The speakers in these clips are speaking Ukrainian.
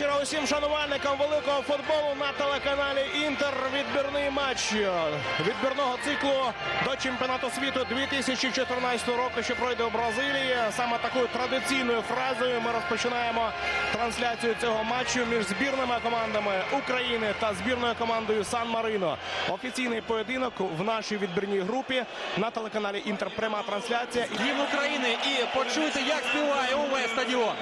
вечора усім шанувальникам великого футболу на телеканалі Інтер. Відбірний матч відбірного циклу до чемпіонату світу 2014 року, що пройде у Бразилії. Саме такою традиційною фразою ми розпочинаємо трансляцію цього матчу між збірними командами України та збірною командою Сан Марино. Офіційний поєдинок в нашій відбірній групі на телеканалі Інтер. Пряма трансляція. Гімн України і почуйте, як співає увесь стадіон.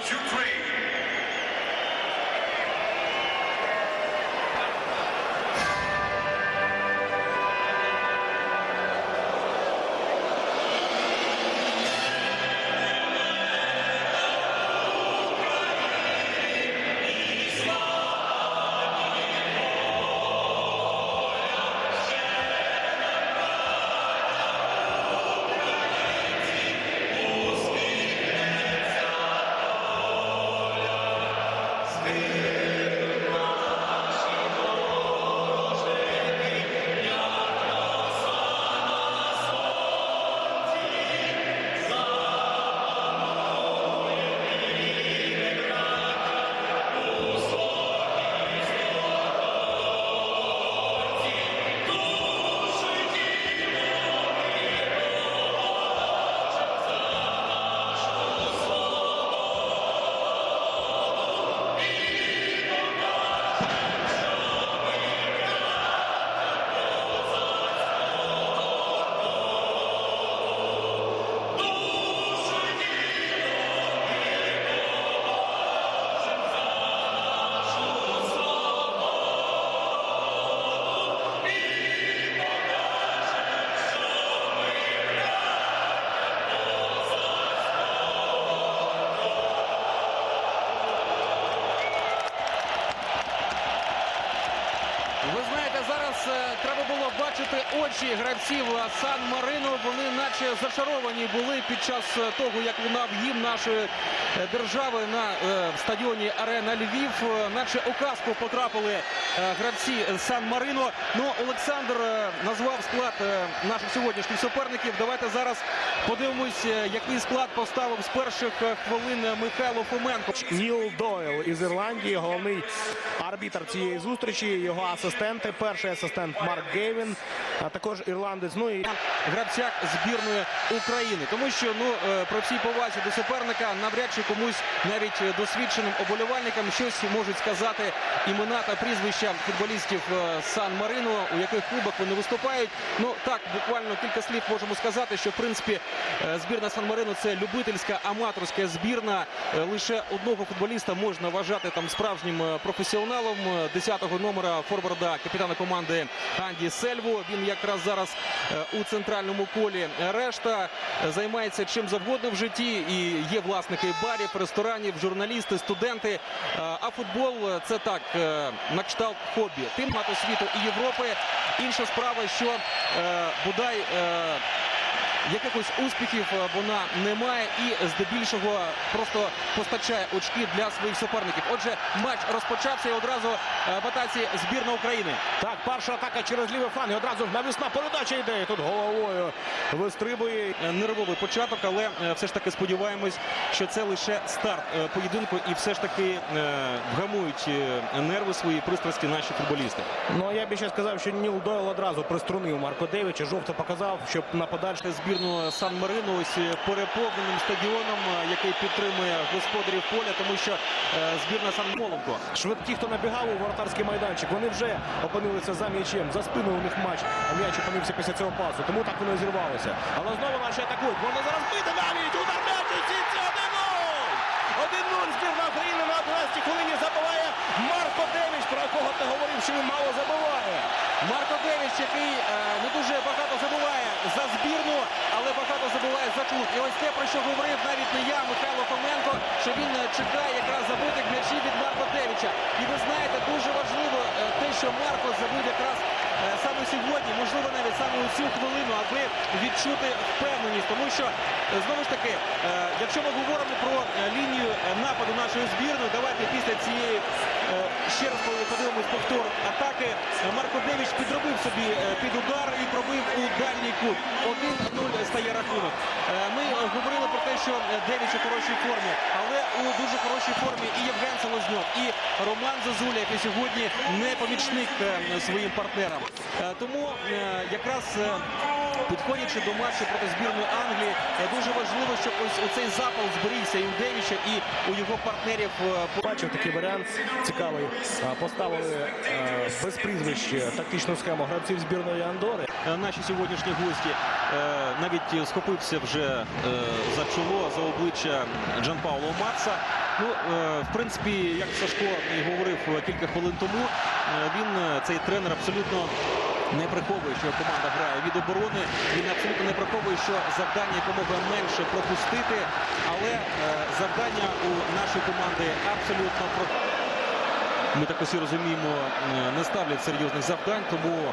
Ви знаєте, зараз е, треба було бачити очі гравців Сан Марино. Вони наче зачаровані були під час е, того, як лунав гімн нашої е, держави на стадіоні Арена Львів. Наче у казку потрапили гравці Сан Марино. Ну, Олександр назвав склад наших сьогоднішніх суперників. Давайте зараз подивимось, е, який склад поставив з перших е, хвилин Михайло Фоменко. Ніл Дойл із Ірландії, головний арбітр цієї зустрічі. Його асистенти. Перший асистент Марк Гейвін, а також ірландець. Ну і гравцях збірної України, тому що ну е, про всій повазі до суперника навряд чи комусь навіть е, досвідченим оболівальникам щось можуть сказати імена та прізвища футболістів е, Сан Марино, у яких клубах вони виступають. Ну так, буквально кілька слів можемо сказати, що в принципі е, збірна Сан Марино це любительська аматорська збірна. Е, Лише одного футболіста можна вважати там справжнім е, професіоналом. 10-го номера форварда капітана команди Анді Сельву. Він якраз зараз е, у центральному колі. Решта е, займається чим завгодно в житті. І є власники барів, ресторанів, журналісти, студенти. Е, А футбол е, це так е, на кшталт хобі. Тим НАТО світу і Європи. Інша справа, що е, бодай. Якихось успіхів е, вона не має і здебільшого просто постачає очки для своїх суперників. Отже, матч розпочався і одразу е, в атаці збірна України. так, перша атака через лівий фланг. І одразу навісна передача йде. І Тут головою вистрибує. Е, Нервовий початок, але все ж таки сподіваємось, що це лише старт поєдинку, і все ж таки вгамують нерви свої пристрасті наші футболісти. Ну я би ще сказав, що Ніл Дойл одразу приструнив Марко Девіча. Жовто показав, щоб на подальше збірну Сан Марино ось е, переповненим стадіоном, е, який підтримує господарів поля, тому що е, збірна Сан Моленко. швидкі, хто набігав у воротарський майданчик, вони вже опинилися за м'ячем. За спиною у них матч. А м'яч опинився після цього пасу. Тому так вони зірвалися. Але знову наші атакують. Можна зараз бити навіть. Удар м'яч у сітці 1-0! 1-0 збірна України на 11 хвилині забиває Марко Девіч, про якого ти говорив, що він мало забиває. Марко Девіч, який е, не дуже багато забуває за збірну, але багато забуває за клуб. І ось те, про що говорив навіть не я, Михайло Фоменко, що він е, чекає якраз забитих м'ячів від Марко Девіча. І ви знаєте, дуже важливо е, те, що Марко забив якраз саме сьогодні, можливо, навіть саме у цю хвилину, аби відчути впевненість. Тому що е, знову ж таки, е, якщо ми говоримо про е, лінію е, нападу нашої збірної, давайте після цієї ще раз подивимось повтор атаки. Марко Девіч підробив собі е, під удар і пробив у дальній кут. 1-0 стає рахунок. Е, Ми е, говорили про те, що е, Девіч у хорошій формі, але у дуже хорошій формі і Євген Солозньов, і Роман Зозуля, який сьогодні не помічник е, своїм партнерам. Е, Тому е, якраз е, підходячи до матчу проти збірної Англії, дуже важливо, щоб ось цей запал зберігся і у Девіча, і у його партнерів. Бачив такий варіант цікавий. Поставили без прізвища тактичну схему гравців збірної Андори. Наші сьогоднішні гості навіть е, схопився вже е, за чоло, за обличчя Джан Пауло Матса. Ну, е, в принципі, як Сашко і говорив кілька хвилин тому, він, цей тренер, абсолютно не приховує, що команда грає від оборони. Він абсолютно не приховує, що завдання якомога менше пропустити. Але завдання у нашої команди абсолютно про. Ми так усі розуміємо, е, не ставлять серйозних завдань, тому е,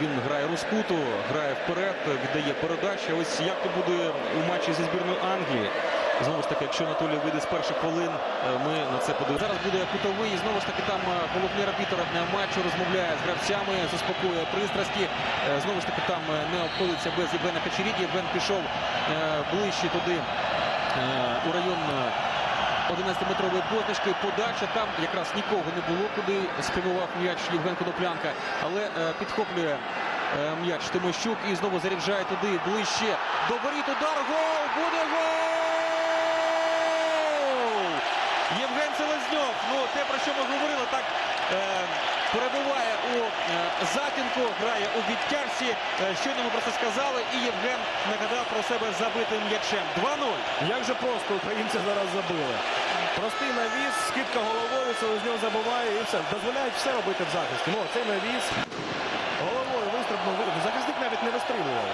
він грає розкуту, грає вперед, віддає передачі. Ось як то буде у матчі зі збірною Англії. Знову ж таки, якщо Анатолій вийде з перших хвилин, е, ми на це подивимося. Зараз буде кутовий. І знову ж таки там головний арбітр е, матчу розмовляє з гравцями, заспокоює пристрасті. Знову ж таки, там не обходиться без Євгена Качеріді. Євген пішов ближче туди у район. Е, 11-метрової позначки, подача там якраз нікого не було, куди спрямував м'яч Євген Коноплянка, але е, підхоплює е, м'яч Тимощук і знову заряджає туди ближче. До воріт удар, гол! Буде гол! Селезньов, ну те, про що ми говорили, так е, перебуває у е, затінку, грає у відтяжці. Е, щойно ми про це сказали, і Євген нагадав про себе забитим м'ячем. 2-0. Як же просто українці зараз забили. Простий навіс, скидка головою, Селезньов забуває і все. Дозволяють все робити в захисті. Ну, цей навіс головою вистрибнув. Захисник навіть не вистрілював.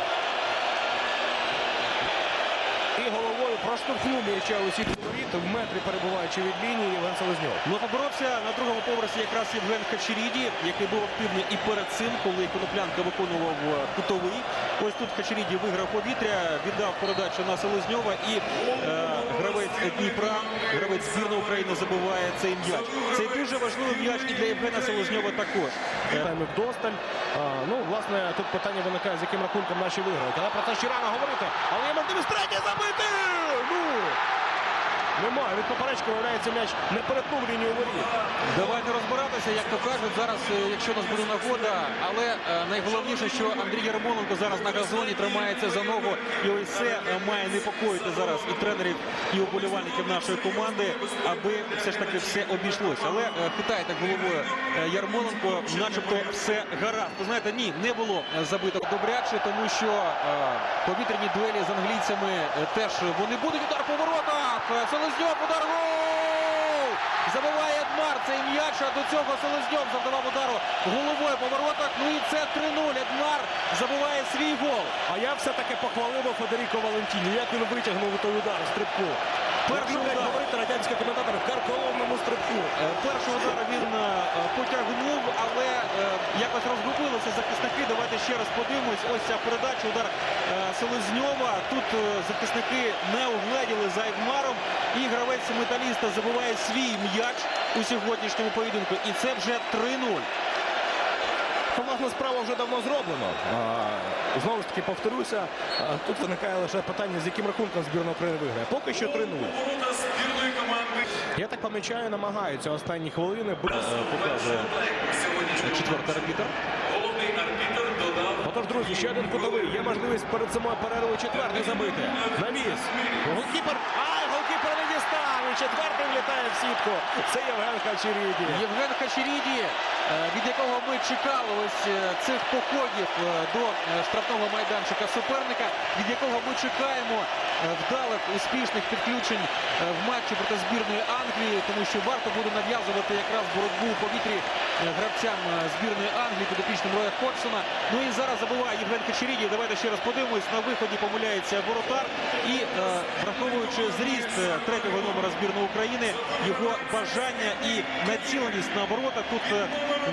І головою проштовхнув м'яча у сітку в метрі перебуваючи від лінії Євген Селезньов. Ну, поборовся на другому поверсі якраз Євген Хачеріді, який був активний і перед цим, коли Коноплянка виконував е, кутовий. Ось тут Хачеріді виграв повітря, віддав передачу на Селезньова і е, гравець Дніпра, гравець збірної України забиває цей м'яч. Це дуже важливий м'яч і для Євгена Селезньова також. Е, Тайм досталь. А, ну, власне, тут питання виникає, з яким рахунком наші виграють. Але про це ще рано говорити. Але є можливість третє забити! Немає. Від поперечки виявляється м'яч не перетнув лінію воріт. Давайте розбиратися, як то кажуть. Зараз, е, якщо нас буде нагода, але е, найголовніше, що Андрій Ярмоленко зараз на газоні тримається за ногу, і ось це е, має непокоїти зараз і тренерів, і уболівальників нашої команди, аби все ж таки все обійшлося. Але хитає так головою Ярмоленко, начебто все гаразд. Ви знаєте, ні, не було забито добряче, тому що повітряні дуелі з англійцями теж вони будуть удар по воротах. Селезньов, удар гол! Забиває Едмар цей м'яч, а до цього Селезньов завдавав удару головою по воротах. Ну і це 3-0. Едмар забиває свій гол. А я все-таки похвалив Федеріко Валентіні. Як він витягнув той удар з стрибку. Перший Як удар. говорити радянські коментатори в карколомному стрибку. Е, Першого удару він е, потягнув, але е, якось розгубилися захисники. Давайте ще раз подивимось. Ось ця передача, удар Селезньова. Тут захисники не угледіли за Едмаром. І гравець металіста забиває свій м'яч у сьогоднішньому поєдинку. І це вже 3-0. Ну, Власне, справа вже давно зроблено. А, знову ж таки, повторюся, тут виникає лише питання, з яким рахунком збірна України виграє. Поки що 3-0. Я так помічаю, намагаються останні хвилини. Е, Показує четвертий арбітр. Отож, друзі, ще один кутовий. Є можливість перед самою перервою четвертий забити. Навіс. Голкіпер. Ай, голкіпер не дістав. І четвертий влітає в сітку. Це Євген Хачеріді. Євген Хачеріді, е, від якого ми чекали ось е, цих походів е, до е, штрафного майданчика суперника, від якого ми чекаємо е, вдалих успішних підключень е, в матчі проти збірної Англії, тому що варто буде нав'язувати якраз боротьбу у повітрі е, гравцям е, збірної Англії підопічним Роя Ходжсона. Ну і зараз забуває Євген Хачеріді. Давайте ще раз подивимось. На виході помиляється воротар. І е, враховуючи зріст е, третього номера збірної України, його бажання і націленість на ворота, тут е,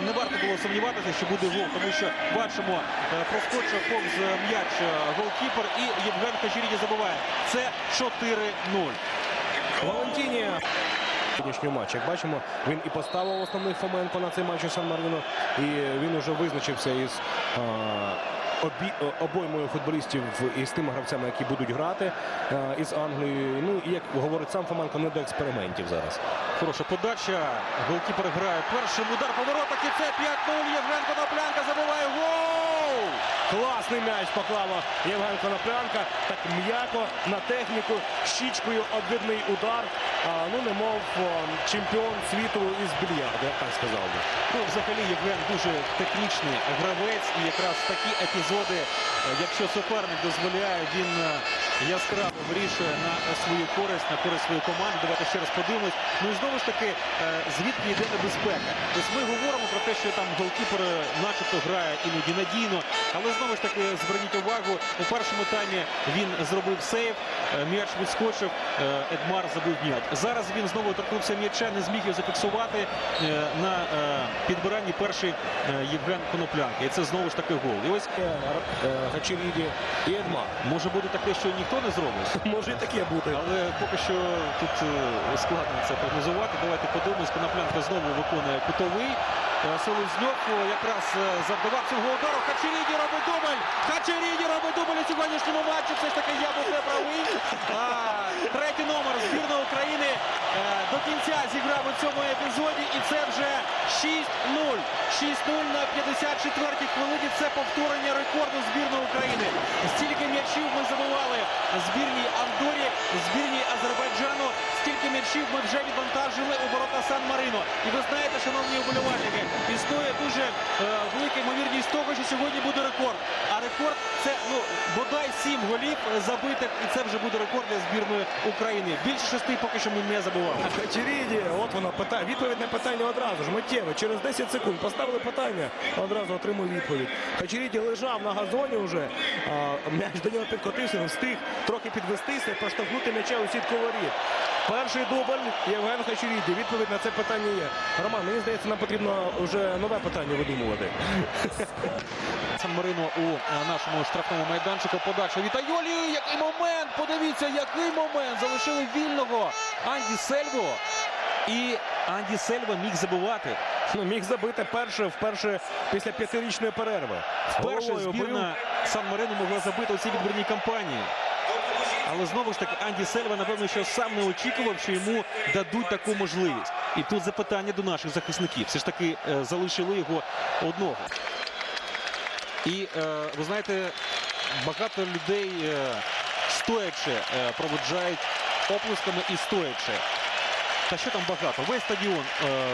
не варто було сумніватися, що буде гол, тому що бачимо, е, проскочив повз е, м'яч е, голкіпер і Євген Хачіріді забуває. Це 4-0. Валентіні. Сьогоднішнього матчу. Як бачимо, він і поставив основний Фоменко на цей матч у Сан-Марино, і він уже визначився із а, обі, обоймою футболістів і з тими гравцями, які будуть грати із Англією. Ну і як говорить сам Фоменко, не до експериментів зараз. Хороша подача. Голкіпер грає першим удар по воротах. І це 5-0. Євген Коноплянка забиває гол! Класний м'яч поклала Євген Коноплянка. Так м'яко на техніку, щічкою обвідний удар. Ну, немов чемпіон світу із більярду, я так сказав би. Ну, взагалі Євген дуже технічний гравець. І якраз такі епізоди, е, якщо суперник дозволяє, він е, яскраво вирішує на свою користь, на користь своєї команди. Давайте ще раз подивимось. Ну і знову ж таки, е, звідки йде небезпека. Тобто ми говоримо про те, що там голкіпер начебто грає іноді надійно, але знову ж таки зверніть увагу, у першому таймі він зробив сейв, м'яч відскочив, Едмар забив м'яч. Зараз він знову торкнувся м'яча, не зміг його зафіксувати е, на е, підбиранні перший е, Євген Коноплянка. І це знову ж таки гол. І ось е, і Едма. може бути таке, що ніхто не зробить. Може і таке бути. Але поки що тут складно це прогнозувати. Давайте подивимось. Коноплянка знову виконує кутовий. Селезньов е, якраз завдавав цього удару. Хачеріді робить дубль. Хачеріді робить дубль у сьогоднішньому матчі. Все ж таки я був не правий. А, третій номер збірної України кінця зіграв у цьому епізоді. І це вже 6-0. 6-0 на 54-й хвилині. Це повторення рекорду збірної України. Стільки м'ячів ми забивали збірній Андорі, збірній Азербайджану. Стільки м'ячів ми вже відвантажили у ворота Сан-Марино. І ви знаєте, шановні уболівальники, існує дуже е, велика ймовірність того, що сьогодні буде рекорд. Рекорд це ну бодай сім голів е, забитих, і це вже буде рекорд для збірної України. Більше шести поки що ми не забували. Хачеріді, от воно питання. Відповідь на питання одразу ж миттєво. Через 10 секунд поставили питання, одразу отримав відповідь. Хачеріді лежав на газоні вже. М'яч до нього підкотився, встиг трохи підвестися, проштовхнути м'яча у сітку воріт. Перший дубль Євген Хачеріді. Відповідь на це питання є. Роман, мені здається, нам потрібно вже нове питання видумувати. Сан-Марино у е, нашому штрафному майданчику. Подача від Айолі. Який момент! Подивіться, який момент! Залишили вільного Анді Сельво. І Анді Сельва міг забивати. Ну, міг забити перше вперше після п'ятирічної перерви. Вперше збірна Сан-Марино могла забити у цій відбірній кампанії. Але знову ж таки Анді Сельва, напевно, що сам не очікував, що йому дадуть таку можливість. І тут запитання до наших захисників. Все ж таки е, залишили його одного. І е, ви знаєте, багато людей е, стоячи проводжають оплесками і стоячи. Та що там багато? Весь стадіон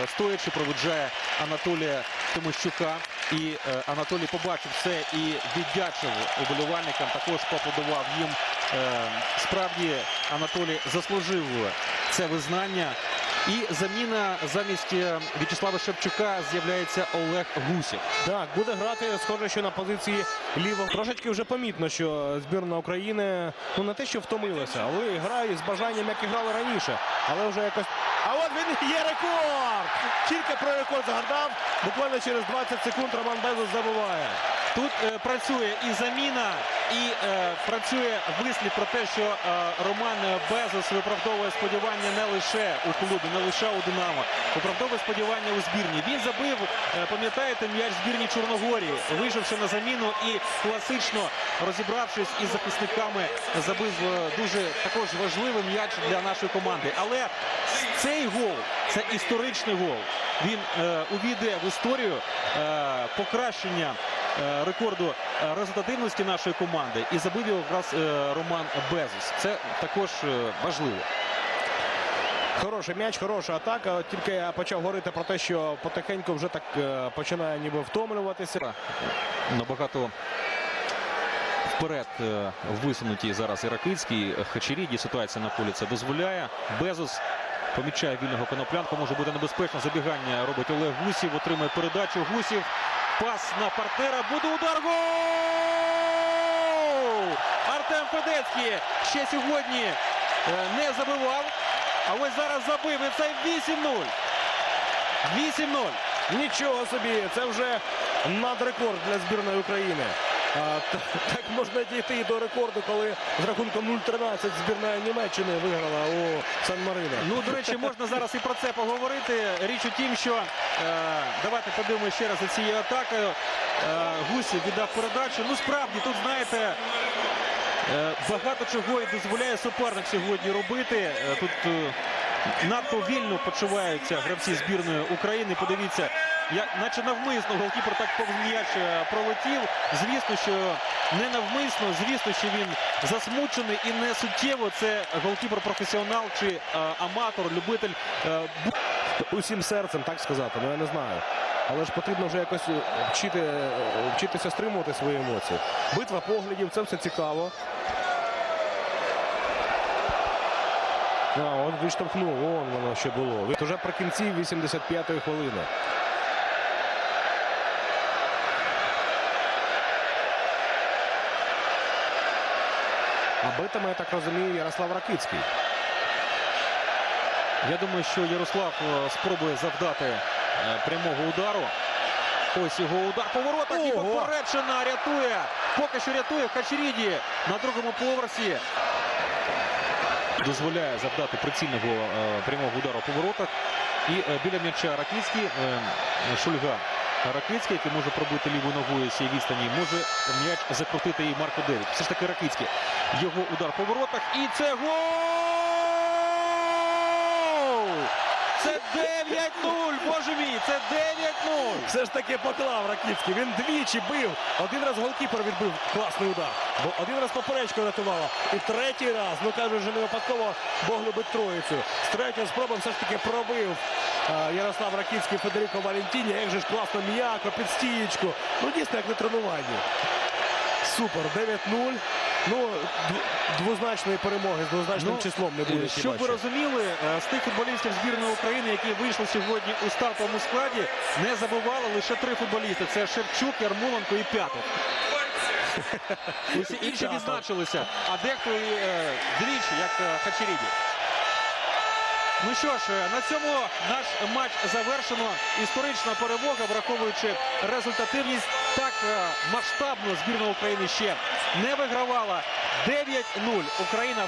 стоячи проведжає Анатолія Тимощука. І Анатолій побачив все і віддячив уболівальникам, також поаплодував їм. Е, справді Анатолій заслужив це визнання. І заміна замість е, В'ячеслава Шевчука з'являється Олег Гусєв. Так, буде грати схоже, що на позиції лівого. Трошечки вже помітно, що збірна України ну не те, що втомилася, але грає з бажанням, як і грали раніше. Але вже якось. А от він є рекорд! Тільки про рекорд згадав. Буквально через 20 секунд Роман Безос забуває. Тут е, працює і заміна, і е, працює вислів про те, що е, Роман Безос виправдовує сподівання не лише у клубі, не лише у Динамо, виправдовує сподівання у збірні. Він забив, е, пам'ятаєте, м'яч збірні Чорногорії, вийшовши на заміну і класично розібравшись із захисниками, забив е, дуже також важливий м'яч для нашої команди. Але цей гол це історичний гол. Він е, увійде в історію е, покращення рекорду е, результативності нашої команди і забив його якраз е, Роман Безус. Це також е, важливо. Хороший м'яч, хороша атака. Тільки я почав говорити про те, що потихеньку вже так е, починає ніби втомлюватися. Набагато вперед е, висунуті зараз і Ракицький, Хачеріді. Ситуація на полі це дозволяє. Безус помічає вільного коноплянку. Може бути небезпечно. Забігання робить Олег Гусів. Отримує передачу. Гусів. Пас на партнера. Буде удар. Гол! Артем Федецький ще сьогодні е, не забивав. А ось зараз забив. І це 8-0. 8-0. Нічого собі, це вже надрекорд для збірної України. Так можна дійти і до рекорду, коли з рахунком 0-13 збірна Німеччини виграла у Сан-Марино. Ну, до речі, можна зараз і про це поговорити. Річ у тім, що е, давайте подивимося ще раз за цією атакою. Е, Гусів віддав передачу. Ну, справді, тут знаєте. е, Багато чого і дозволяє суперник сьогодні робити. Тут надто вільно почуваються гравці збірної України. Подивіться, як, наче навмисно голкіпер так повз е, пролетів. Звісно, що не навмисно, звісно, що він засмучений і не суттєво. Це голкіпер професіонал чи е, аматор, любитель. е, бу- Усім серцем, так сказати, ну я не знаю. Але ж потрібно вже якось е, вчити, е, вчитися стримувати свої емоції. Битва поглядів, це все цікаво. А, он відштовхнув, вон воно ще було. Уже при кінці 85-ї хвилини. А битиме, я так розумію, Ярослав Ракицький. Я думаю, що Ярослав е, спробує завдати е, прямого удару. Ось його удар по воротах і попереджена рятує. Поки що рятує Хачеріді на другому поверсі. Дозволяє завдати прицільного е, прямого удару по воротах. І біля м'яча Ракицький, Шульга Ракицький, який може пробити лівою ногою з цієї відстані, може м'яч закрутити і Марко Девід. Все ж таки Ракицький. Його удар по воротах. І це гол! Це 9-0! Боже мій! Це 9-0! Все ж таки поклав Ракіцький. Він двічі бив. Один раз голкіпер відбив класний удар. Бо один раз поперечку рятувала. І третій раз, ну кажуть, вже не випадково Бог любить троїцю. З третьої спроби все ж таки пробив Ярослав Ракіцький Федеріко Валентіні. Як же ж класно м'яко, під стієчку. Ну дійсно, як на тренуванні. Супер, 9-0. Ну, двозначної перемоги з двозначним Ну, числом не буде. Щоб ви розуміли, е, з тих футболістів збірної України, які вийшли сьогодні у стартовому складі, не забували лише три футболісти: це Шевчук, Ярмоленко і П'ятов. Усі інші відзначилися, а дехто і е, двічі, як е, Хачеріді. Ну що ж, е, на цьому наш матч завершено. Історична перемога, враховуючи результативність, так е, масштабно збірна України ще не вигравала. 9-0 Україна